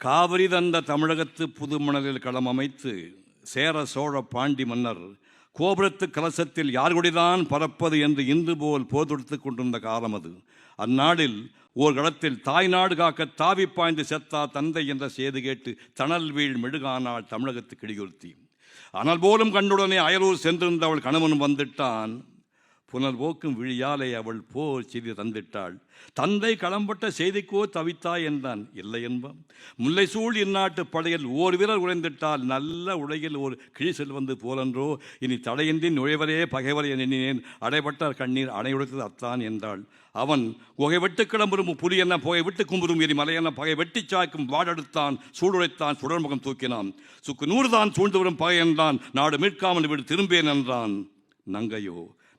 காவிரி தந்த தமிழகத்து புதுமணலில் களம் அமைத்து சேர சோழ பாண்டி மன்னர் கோபுரத்து கலசத்தில் யார்குடிதான் பறப்பது என்று இன்று போல் போதொடுத்து கொண்டிருந்த காலம் அது. அந்நாளில் ஓர் களத்தில் தாய்நாடு காக்க தாவி பாய்ந்து செத்தா தந்தை என்ற செய்து கேட்டு தணல் வீழ் மெழுகானாள் தமிழகத்து கிடியுறுத்தி அனல் போலும் கண்டுடனே அயலூர் சென்றிருந்த அவள் கணவன் வந்துட்டான். புனர்வோக்கும் விழியாலே அவள் போர் செய்தி தந்திட்டாள். தந்தை களம்பட்ட செய்திக்கோ தவித்தாய் என்றான். இல்லை என்பான். முல்லை சூழ் இந்நாட்டு படையில் ஓர் வீரர் உழைந்திட்டால் நல்ல உலகில் ஒரு கிழி செல்வந்து போலன்றோ. இனி தடையின்றி நுழைவரே பகைவர் எண்ணினேன். அடைபட்டார் கண்ணீர் அணையுடைத்தது அத்தான் என்றாள். அவன் புகை வெட்டு கிளம்புறும் புலி என்ன புகை விட்டு கும்புறும் எரி மலையென பகை வெட்டி சாய்க்கும் வாடெடுத்தான் சூடுரைத்தான் சுடர்முகம் தூக்கினான். சுக்கு நூறுதான் சூழ்ந்து வரும் பகை என்றான். நாடு மீட்காமல் விடு திரும்பேன் என்றான். நங்கையோ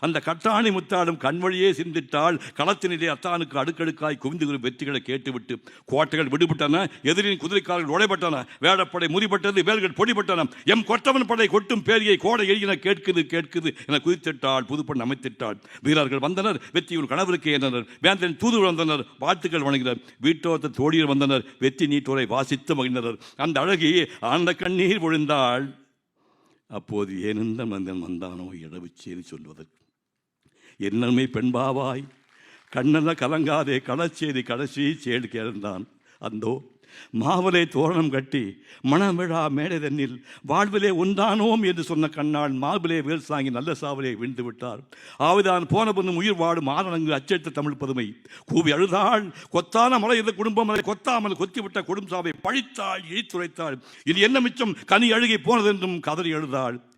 அந்த கட்டாணி முத்தாடும் கண்வழியே சிந்தித்தால் களத்தினிலே அத்தானுக்கு அடுக்கடுக்காய் குவிந்து வெற்றிகளை கேட்டுவிட்டு கோட்டைகள் விடுபட்டன. எதிரின் குதிரைக்காரர்கள் உடைபட்டன வேடப்படை முறிப்பட்டது வேல்கள் பொடிபட்டன. எம் கொட்டவன் படை கொட்டும் பேரியை கோடை எழின கேட்குது கேட்குது என குதித்திட்டாள் புதுப்பண் அமைத்திட்டாள். வீரர்கள் வந்தனர் வெற்றியூர் கணவருக்கு ஏறினர் வேந்தன் தூது வந்தனர் வாழ்த்துக்கள் வணங்கினர் வீட்டோத்த தோழியர் வந்தனர் வெற்றி நீட்டோரை வாசித்து மகிழ்ந்தனர். அந்த அழகி ஆனந்த கண்ணீர் பொழிந்தாள் அப்போது ஏனெந்த மனிதன் வந்தானோ இடவுச்சேரி சொல்வதற்கு. என்னமே பெண்பாவாய் கண்ணெல்லாம் கலங்காதே களச்சேரி கடைசி சேடு கேழ்ந்தான் அந்தோ மாவலை தோரணம் கட்டி மணவிழா மேடைதன்னில் வாழ்விலே உண்டானோம் என்று சொன்ன கண்ணால் மாவிலே வேல் சாங்கி நல்ல சாவலே விழுந்து விட்டார். ஆவிதான் போன பொண்ணும் உயிர் வாடும் ஆரணங்கு அச்சடித்த தமிழ் பதுமை. கூவி அழுதாள் கொத்தான மலை இருந்த குடும்பம் அதை கொத்தாமல் கொத்திவிட்ட குடும்ப சாவை பழித்தாள் இழித்துரைத்தாள். இது என்ன மிச்சம்? கனி அழுகி போனதென்றும் கதறி அழுதாள்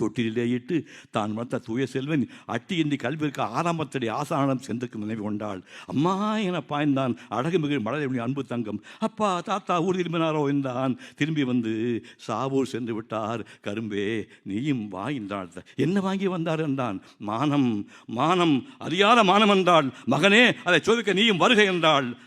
தொட்டிலே இட்டு தான் வளர்த்த தூய செல்வன் அட்டியின்றி கல்விற்கு ஆறாமத்தடி ஆசானம் சென்றுக்கு நினைவு கொண்டாள். அம்மா என பாய்ந்தான் அழகு மிகு மலரை அன்பு தங்கம். அப்பா தாத்தா ஊர் திரும்பினாரோ என்றான். திரும்பி வந்து சாவூர் சென்று விட்டார். கரும்பே நீயும் வா என்றாள் என்ன வாங்கி வந்தார் என்றான். மானம் மானம் அறியாத மானம் என்றாள். மகனே அதை சோதிக்க நீயும் வருகை என்றாள்.